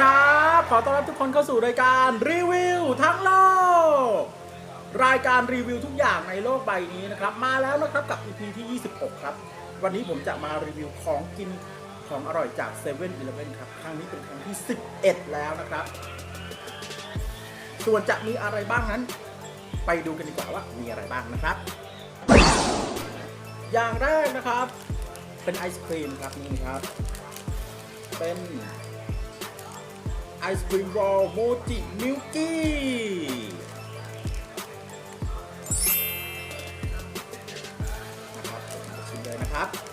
ครับ ขอต้อนรับทุกคนเข้าสู่รายการรีวิวทั้งโลก รายการรีวิวทุกอย่างในโลกใบนี้นะครับ มาแล้วนะครับกับ EP ที่ 26 ครับ วันนี้ผมจะมารีวิวของกินของอร่อยจาก7 e เ e ่ e อครับ ครั้งนี้เป็นครั้งที่ 11 แล้วนะครับ ส่วนจะมีอะไรบ้างนั้น ไปดูกันดีกว่าว่ามีอะไรบ้างนะครับ อย่างแรกนะครับ เป็นไอศครีมครับนี่ครับ เป็น ไอศครีมรอโมจิมิลกี้นะครับผมชิมเลยนะครับ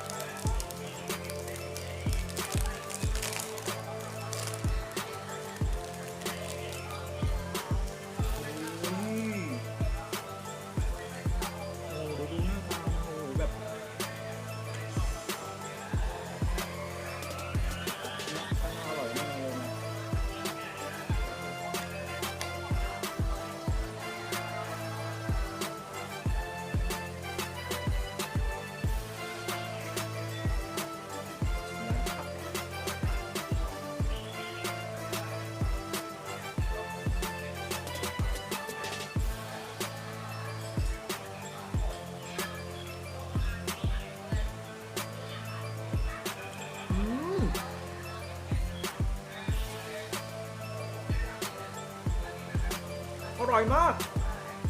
ร่อยมาก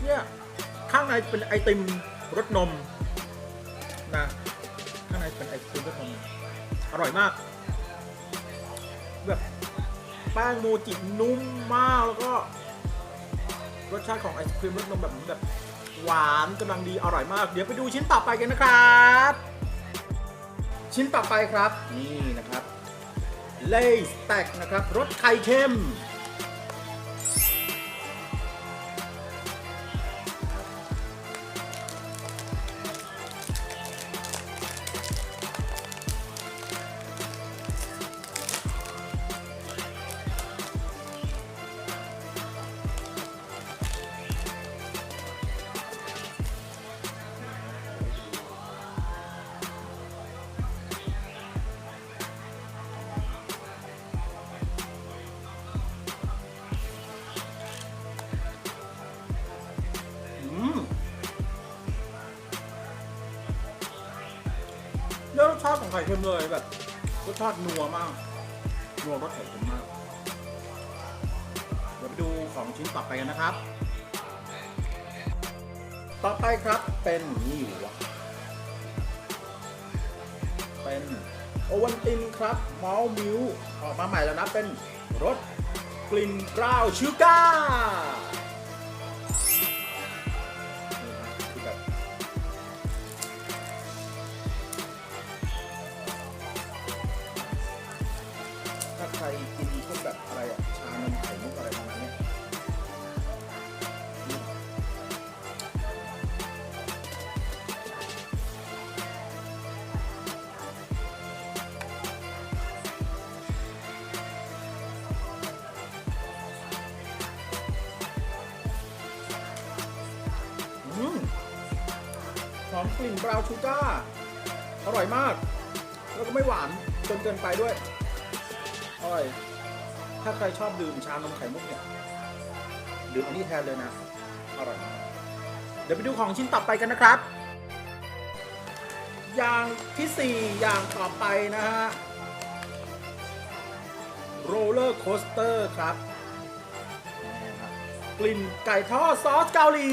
เนี่ยข้างในเป็นไอติมรสนมนะข้างในเป็นไอติมรสนมอร่อยมากแบบแป้งโมจินุ่มมากแล้วก็รสชาติของไอศครีมรสนมแบบแบบหวานกำลังดีอร่อยมาก เดี๋ยวไปดูชิ้นต่อไปกันนะครับ ชิ้นต่อไปครับ นี่นะครับเลสแต็กนะครับรสไข่เค็ม สชาติของไข่เค็มเลยแบบรสชาตินัวมากนัวรสไข่เค็มมากเดี๋ยวไปดูของชิ้นต่อไปกันนะครับ ต่อไปครับเป็นนี่วะเป็นโอวันตินครับมอลมิวออกมาใหม่แล้วนะเป็นรสกลิ่นบราวน์ชูการ์ พวกแบบอะไรอะชานมไข่มุกอะไรประมาณเนี้ยหอมกลิ่นบราวน์ชูการ์อร่อยมาก แล้วก็ไม่หวานจนเกินไปด้วย อร่อย ถ้าใครชอบดื่มชานมไข่มุกเนี่ยดื่มอันนี้แทนเลยนะอร่อยเดี๋ยวไปดูของชิ้นต่อไปกันนะครับ อย่างที่ 4 อย่างต่อไปนะฮะโรลเลอร์โคสเตอร์ครับกลิ่นไก่ทอดซอสเกาหลี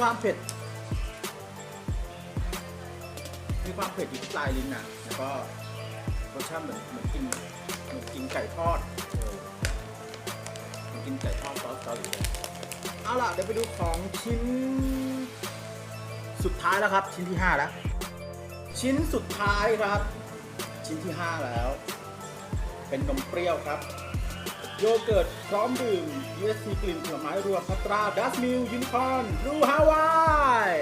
ความเผ็ด มีความเผ็ดอยู่ที่ปลายลิ้นนะแล้วก็รสชาติเหมือนเหมือนกินเหมือนกินไก่ทอดเหมือนกินไก่ทอดซอสเกาหลีเลยเอาล่ะเดี๋ยวไปดูของชิ้น สุดท้ายแล้วครับ ชิ้นที่5แล้วชิ้นสุดท้ายครับ ชิ้นที่ 5 แล้ว เป็นนมเปรี้ยวครับ โยเกิร์ตพร้อมดื่ม U.S.C. กลิ่นผลไม้รวมพัตราดัสมิลยูนิคอนรูฮาวาย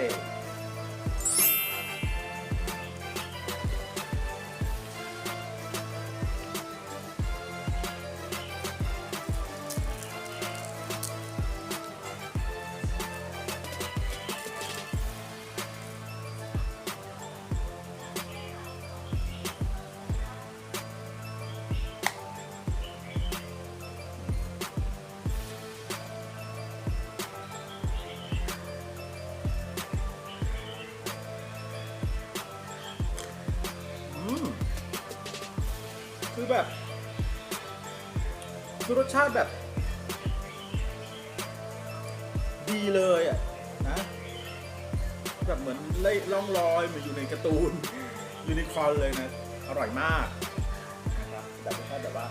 คือแบบ คือรสชาติแบบ ดีเลยอะนะแบบเหมือนเล่ล่องลอยเหมือนอยู่ในการ์ตูนยูนิคอร์นเลยนะ อร่อยมากนะครับแบบรสชาติแบบว่า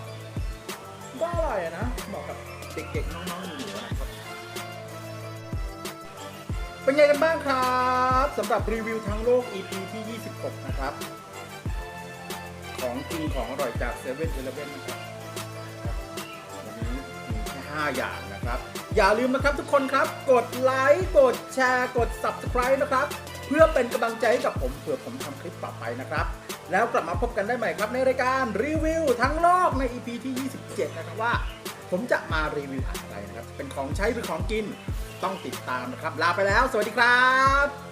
ก็อร่อยอะนะเหมาะกับเด็กๆน้องๆหนูๆนะครับเป็นไงกันบ้างครับสำหรับรีวิวทั้งโลก EP ที่ 26 นะครับ ของกินของอร่อยจาก7 e เ e ่ e อนะครับวันนี้มีแค่5อย่างนะครับ อย่าลืมนะครับทุกคนครับ กดไลค์กดแชร์ กด Subscribe นะครับ เพื่อเป็นกำลังใจให้กับผมเผื่อผมทำคลิปต่อไปนะครับ แล้วกลับมาพบกันได้ใหม่ครับในรายการรีวิวทั้งโลกใน EP ที่ 27 นะครับว่า ผมจะมารีวิวอะไรนะครับ เป็นของใช้หรือของกินต้องติดตามนะครับ ลาไปแล้ว สวัสดีครับ